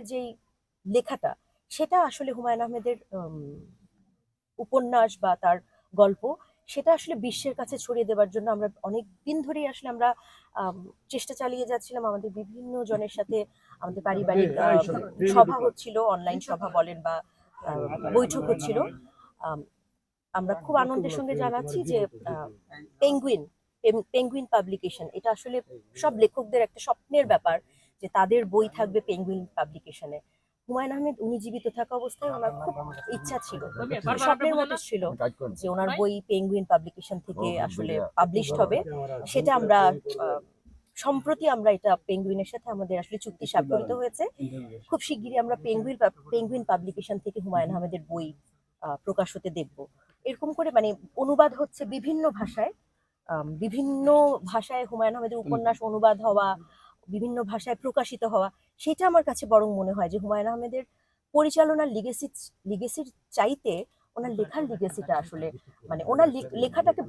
আহমেদের যেই লেখাটা সেটা আসলে হুমায়ুন আহমেদের উপন্যাস বা তার গল্প সেটা আসলে বিশ্বের কাছে ছড়িয়ে দেওয়ার জন্য আমরা অনেক দিন ধরেই আসলে আমরা আম, চেষ্টা চালিয়ে যাচ্ছিলাম। আমাদের বিভিন্ন জনের সাথে আমাদের পারিবারিক সভা হচ্ছিল অনলাইন সভা বলেন বা বৈঠক হচ্ছিল। আম, আমরা খুব আনন্দের সঙ্গে জানাচ্ছি যে পেঙ্গুইন পেঙ্গুইন পাবলিকেশন এটা আসলে সব লেখকদের একটা স্বপ্নের ব্যাপার। যে তাদের বই থাকবে পেঙ্গুইন পাবলিকেশনে হুমায়ুন আহমেদ উনি জীবিত থাকা অবস্থায় ওনার খুব ইচ্ছা ছিল। স্বপ্নের মতো ছিল যে ওনার বই পেঙ্গুইন পাবলিকেশন থেকে আসলে পাবলিশড হবে। সেটা আমরা সম্প্রতি আমরা এটা পেঙ্গুইনের সাথে আমাদের আসলে চুক্তি স্বাক্ষরিত হয়েছে। খুব শিগগিরই আমরা পেঙ্গুইন পেঙ্গুইন পাবলিকেশন থেকে হুমায়ুন আহমেদের বই আহ, প্রকাশ হতে দেখব। এরকম করে মানে অনুবাদ হচ্ছে বিভিন্ন ভাষায়। বিভিন্ন ভাষায় হুমায়ুন আহমেদের উপন্যাস অনুবাদ হওয়া বিভিন্ন ভাষায় প্রকাশিত হওয়া সেটা আমার কাছে বরং মনে হয় যে হুমায়ুন আহমেদের পরিচালনার লিগেসি লিগেসির চাইতে ওনার লেখার লিগেসিটা আসলে মানে ওনার লেখাটাকে